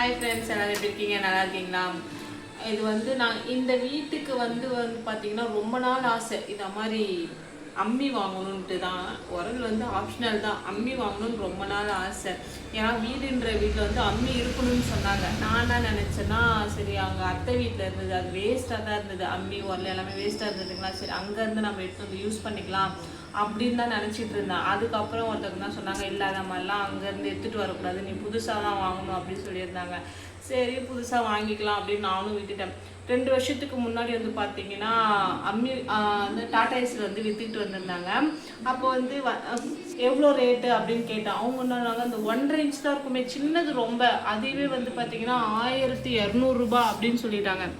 Hi friends எல்லோரும் எப்படி இருக்கீங்க? நல்லா இருக்கீங்களா? இது வந்து நான் இந்த வீட்டுக்கு வந்து வந்து பார்த்தீங்கன்னா ரொம்ப நாள் ஆசை. இந்த மாதிரி அம்மி வாங்கணுன்ட்டு தான். உரல் வந்து ஆப்ஷனல் தான். அம்மி வாங்கணும்னு ரொம்ப நாள் ஆசை. ஏன்னா வீடுன்ற வீட்டில் வந்து அம்மி இருக்கணும்னு சொன்னாங்க. நான் என்ன நினச்சேன்னா சரி அவங்க அத்தை வீட்டில் இருந்தது. அது வேஸ்ட்டாக தான் இருந்தது. அம்மி உரல் எல்லாமே வேஸ்ட்டாக இருந்ததுங்களா? சரி அங்கேருந்து நம்ம எடுத்து வந்து யூஸ் பண்ணிக்கலாம். அப்படின்னு தான் நினச்சிட்டு இருந்தேன். அதுக்கப்புறம் ஒருத்தவங்க தான் சொன்னாங்க இல்லை அந்த மாதிரிலாம் அங்கேருந்து எடுத்துகிட்டு வரக்கூடாது. நீ புதுசாக தான் வாங்கணும் அப்படின்னு சொல்லியிருந்தாங்க. சரி புதுசாக வாங்கிக்கலாம் அப்படின்னு நானும் விட்டுட்டேன். ரெண்டு வருஷத்துக்கு முன்னாடி வந்து பார்த்தீங்கன்னா அம்மி அந்த டாடா ஏஸில் வந்து விற்றுட்டு வந்திருந்தாங்க. அப்போ வந்து வ- எவ்வளோ ரேட்டு அப்படின்னு கேட்டேன். அவங்க சொன்னாங்க அந்த ஒன்றரை இன்ச் தான் இருக்குமே சின்னது ரொம்ப. அதுவே வந்து பார்த்தீங்கன்னா ஆயிரத்தி இரநூறுபா அப்படின்னு சொல்லிட்டாங்க.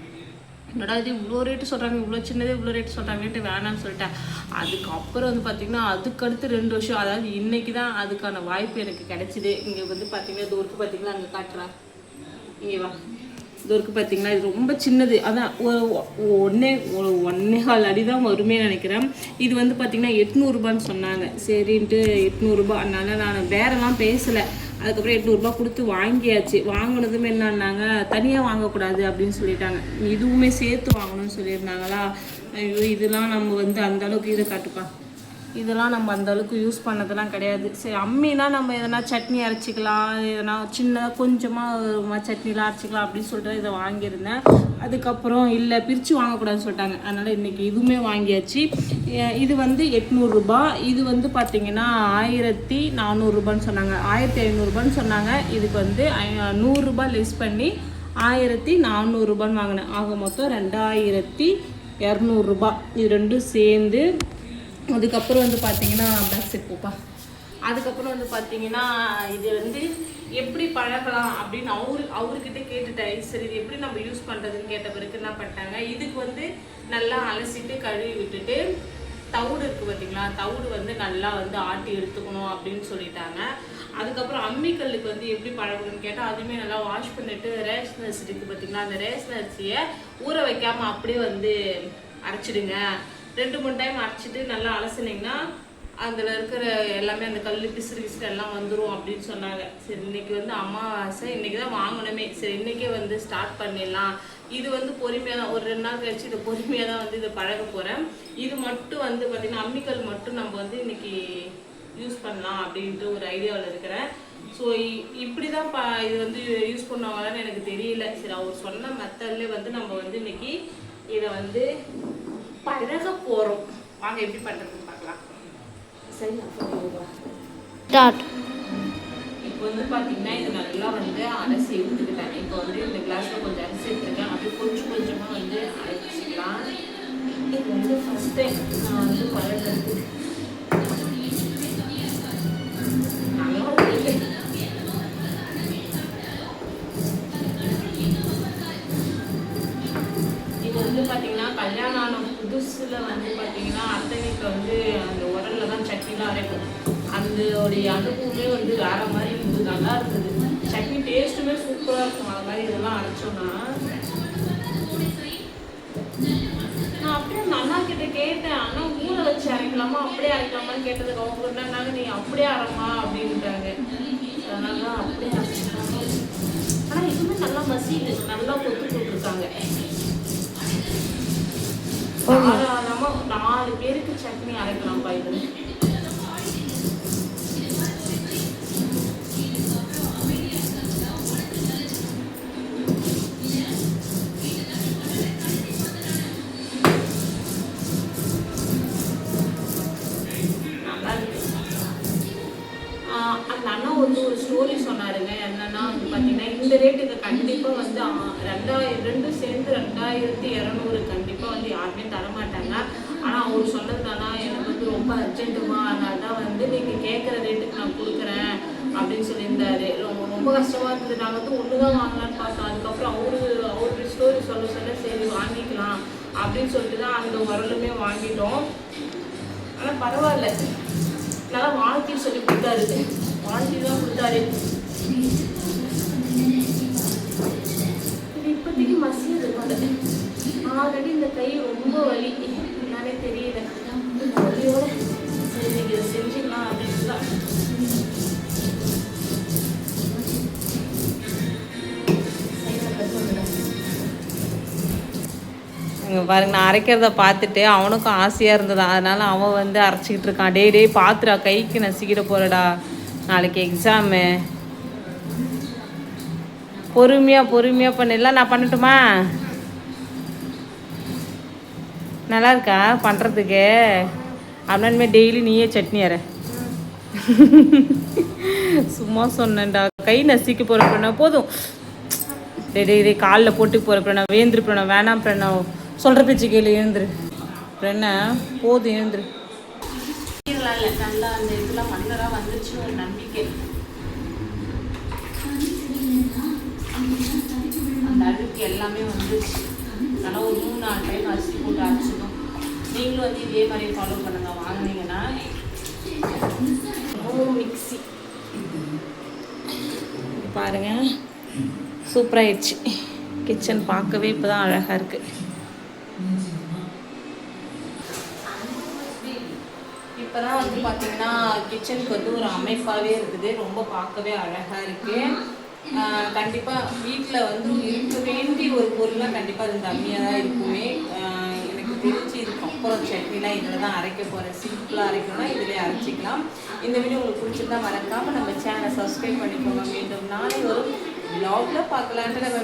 என்னடா இது இவ்வளோ ரேட்டு சொல்கிறாங்க இவ்வளோ சின்னதே இவ்வளோ ரேட்டு சொல்கிறாங்கன்ட்டு வேணாம்னு சொல்லிட்டேன் அதுக்கப்புறம் வந்து பார்த்திங்கன்னா அதுக்கடுத்து ரெண்டு வருஷம் அதாவது இன்னைக்கு தான் அதுக்கான வாய்ப்பு எனக்கு கிடைச்சிது. இங்கே வந்து பார்த்தீங்கன்னா தூரத்து பார்த்தீங்கன்னா அங்கே காட்டுறேன் இங்கே வா. தூரக்கு பார்த்தீங்கன்னா இது ரொம்ப சின்னது. அதான் ஒ- ஒன்னே ஒரு ஒன்னே கால் அடி தான் வருமே நினைக்கிறேன். இது வந்து பார்த்தீங்கன்னா எட்நூறுபான்னு சொன்னாங்க. சரின்ட்டு எட்நூறுபா அதனால நான் வேறெல்லாம் பேசலை. அதுக்கப்புறம் எட்நூறுபா கொடுத்து வாங்கியாச்சு. வாங்கினதுமே என்னன்னாங்க தனியாக வாங்கக்கூடாது அப்படின்னு சொல்லிட்டாங்க. இதுவுமே சேர்த்து வாங்கணும்னு சொல்லியிருந்தாங்களா? ஐயோ இதெல்லாம் நம்ம வந்து அந்த அளவுக்கு இதை காட்டுப்பா. இதெல்லாம் நம்ம அந்த அளவுக்கு யூஸ் பண்ணதெல்லாம் கிடையாது. சரி அம்மினா நம்ம எதனா சட்னி அரைச்சிக்கலாம் எதனா சின்னதாக கொஞ்சமாக சட்னிலாம் அரைச்சிக்கலாம் அப்படின்னு சொல்லிட்டு இதை வாங்கியிருந்தேன். அதுக்கப்புறம் இல்லை பிரித்து வாங்கக்கூடாதுன்னு சொல்லிட்டாங்க. அதனால் இன்றைக்கி இதுவுமே வாங்கியாச்சு. இது வந்து எட்நூறுரூபா இது வந்து பார்த்திங்கன்னா ஆயிரத்தி நானூறுரூபான்னு சொன்னாங்க. ஆயிரத்தி ஐநூறுரூபான்னு சொன்னாங்க. இதுக்கு வந்து ஐ- நூறுரூபா லெஸ் பண்ணி ஆயிரத்தி நானூறுரூபான்னு வாங்கினேன். ஆக மொத்தம் ரெண்டாயிரத்தி இரநூறுபா இது ரெண்டும் சேர்ந்து அதுக்கப்புறம் வந்து பார்த்தீங்கன்னா பேக் செட் போப்பா அதுக்கப்புறம் வந்து பார்த்தீங்கன்னா இது வந்து எப்படி பழகலாம் அப்படின்னு அவரு அவர்கிட்ட கேட்டுட்டேன். சரி இது எப்படி நம்ம யூஸ் பண்ணுறதுன்னு கேட்ட பிறகு என்ன பண்ணிட்டாங்க இதுக்கு வந்து நல்லா அலசிட்டு கழுவி விட்டுட்டு தவிடு இருக்குது பார்த்தீங்களா? தவிடு வந்து நல்லா வந்து ஆட்டி எடுத்துக்கணும் அப்படின்னு சொல்லிட்டாங்க. அதுக்கப்புறம் அம்மிக்கல்லுக்கு வந்து எப்படி பழகணும்னு கேட்டால் அதுவுமே நல்லா வாஷ் பண்ணிட்டு ரேஷன் அரிசி இருக்குது பார்த்தீங்களா? அந்த ரேஷன் அரிசியை ஊற வைக்காம அப்படியே வந்து அரைச்சிடுங்க. ரெண்டு மூணு டைம் அரைச்சிட்டு நல்லா அலசுனீங்கன்னா அதில் இருக்கிற எல்லாமே அந்த கல் பிசுறு பிசுறு எல்லாம் வந்துடும் அப்படின்னு சொன்னாங்க. சரி இன்னைக்கு வந்து அமாவாசை இன்னைக்கு தான் வாங்கணுமே. சரி இன்னைக்கே வந்து ஸ்டார்ட் பண்ணிடலாம். இது வந்து பொறுமையாக தான் ஒரு ரெண்டு நாள் கழிச்சு இதை பொறுமையாக தான் வந்து இதை பழக போகிறேன் இது மட்டும் வந்து பார்த்திங்கன்னா அம்மிக்கல் மட்டும் நம்ம வந்து இன்னைக்கு யூஸ் பண்ணலாம் அப்படின்ட்டு ஒரு ஐடியாவில் இருக்கிறேன். ஸோ இப்படி தான் பா இது வந்து யூஸ் பண்ணுவாங்களான்னு எனக்கு தெரியல. சரி அவர் சொன்ன மெத்தட்லேயே வந்து நம்ம வந்து இன்னைக்கு இதை வந்து பழக போகிறோம் வாங்க எப்படி பண்ணுறதுன்னு பார்க்கலாம். ஸ்டார்ட் இப்போ வந்து பார்த்தீங்கன்னா இது நல்லா வந்து அரைச்சி எடுத்துக்கிட்டேன். இப்போ வந்து இந்த கிளாஸில் கொஞ்சம் அரைச்சி எடுத்துருக்கேன். அப்படியே கொஞ்சம் கொஞ்சமாக வந்து அரைச்சிக்கலாம். இது வந்து ஃபஸ்ட் டைம் வந்து பார்த்தீங்கன்னா கல்யாணம் ஆன புதுசில் வந்து பார்த்தீங்கன்னா அத்தனைக்கு வந்து அந்த உரல்ல தான் சட்னிலாம் அரைக்கும் அதோடைய அனுபவமே வந்து வேறு மாதிரி இருந்தது நல்லா இருந்தது. சட்னி டேஸ்ட்டுமே சூப்பராக இருக்கும். அது மாதிரி இதெல்லாம் அரைச்சோன்னா நான் அப்படியே அந்த அண்ணா கிட்ட கேட்டேன். அண்ணா ஊற வச்சு அரைக்கலாமா? அப்படியே அரைக்கலாமான்னு கேட்டதுக்கு அவங்க என்னன்னாங்க நீ அப்படியே அரைமா அப்படின்ட்டாங்க. அதனால தான் அப்படியே அரைச்சிட்டாங்க ஆனால் இதுவுமே நல்லா மசிது நல்லா கொத்து போட்டிருக்காங்க தாராளமா நாலு பேருக்கு சட்னி அரைக்கலாம்ப்பா இது ஆஹ் அந்த அண்ணா வந்து ஒரு ஸ்டோரி சொன்னாருங்க. என்னன்னா வந்து பார்த்தீங்கன்னா இந்த ரேட்டுக்கு கண்டிப்பாக வந்து ஆ- ரெண்டாயிரம் ரெண்டும் சேர்ந்து ரெண்டாயிரத்தி இரநூறு கண்டிப்பாக வந்து யாருமே தரமாட்டாங்க ஆனால் அவர் சொன்னது தானா எனக்கு வந்து ரொம்ப அர்ஜென்ட்டுமா அதனால தான் வந்து நீங்கள் கேட்குற ரேட்டுக்கு நான் கொடுக்குறேன் அப்படின்னு சொல்லியிருந்தாரு ரொம்ப கஷ்டமாக இருந்தது. நாங்கள் வந்து ஒன்று தான் வாங்கலாம்னு பார்த்தோம். அதுக்கப்புறம் அவரு அவரு ஸ்டோரி சொல்ல சொல்ல சரி வாங்கிக்கலாம் அப்படின்னு சொல்லிட்டு தான் அந்த உரலுமே வாங்கிட்டோம். ஆனால் பரவாயில்ல. நல்லா வாழ்க்கை சொல்லி கொடுத்தாரு. வாழ்க்கை தான் கொடுத்தாரு. இப்போதைக்கு மசியது போல ஆல்ரெடி இந்த கை ரொம்ப வலி. இங்கே பாருங்க நான் அரைக்கிறத பார்த்துட்டு அவனுக்கும் ஆசையாக இருந்தது? அதனால் அவன் வந்து அரைச்சிக்கிட்டு இருக்கான். டே டேய் பார்த்துடா கைக்கு நசிக்கிட போகிறடா நாளைக்கு எக்ஸாமு பொறுமையாக பொறுமையாக பண்ணிடலாம் நான் பண்ணட்டுமா? நல்லா இருக்கா பண்ணுறதுக்கு அப்படின்மே டெய்லி நீயே சட்னி அரை. சும்மா சொன்னேன்டா. கை நசிக்க போகிற போதும். டெய் டே காலில் போட்டு போகிற பிரணவ். வேந்திரு பிரணவ். வேணாம் பிரணவ். சொல்கிற பேச்சு கேளு எழுந்துரு. பிரணவ் போதும் எழுந்துரு. நல்லா அந்த இதெல்லாம் மன்னராக வந்துருச்சுன்னு ஒரு நம்பிக்கை. அந்த அழுக்கு எல்லாமே வந்துருச்சு. அதனால் ஒரு மூணு நாலு டைம் அரிசி போட்டு அரைச்சிடும் நீங்களும் வந்து இதே மாதிரி ஃபாலோ பண்ணுங்க. வாங்குனீங்கன்னா மிக்ஸி பாருங்க. சூப்பராகிடுச்சு கிச்சன் பார்க்கவே இப்போ தான் அழகாக இருக்குது இப்போ தான் வந்து பார்த்தீங்கன்னா கிச்சனுக்கு வந்து ஒரு அமைப்பாகவே இருக்குது. ரொம்ப பார்க்கவே அழகாக இருக்குது கண்டிப்பாக வீட்டில் வந்து இருக்க வேண்டிய ஒரு பொருள்லாம் கண்டிப்பாக அது தம்மியாக தான் இருக்குமே. எனக்கு தெரிஞ்சு இதுக்கு அப்புறம் சட்னிலாம் இதில் தான் அரைக்க போகிறேன் சிம்பிளாக அரைக்கணும்னா இதிலே அரைச்சிக்கலாம். இந்த வீடியோ உங்களுக்கு பிடிச்சிருந்தா மறக்காமல் நம்ம சேனலை சப்ஸ்கிரைப் பண்ணிக்கோங்க. மீண்டும் நாளை ஒரு vlogல பார்க்கலான்ட்டு நம்ம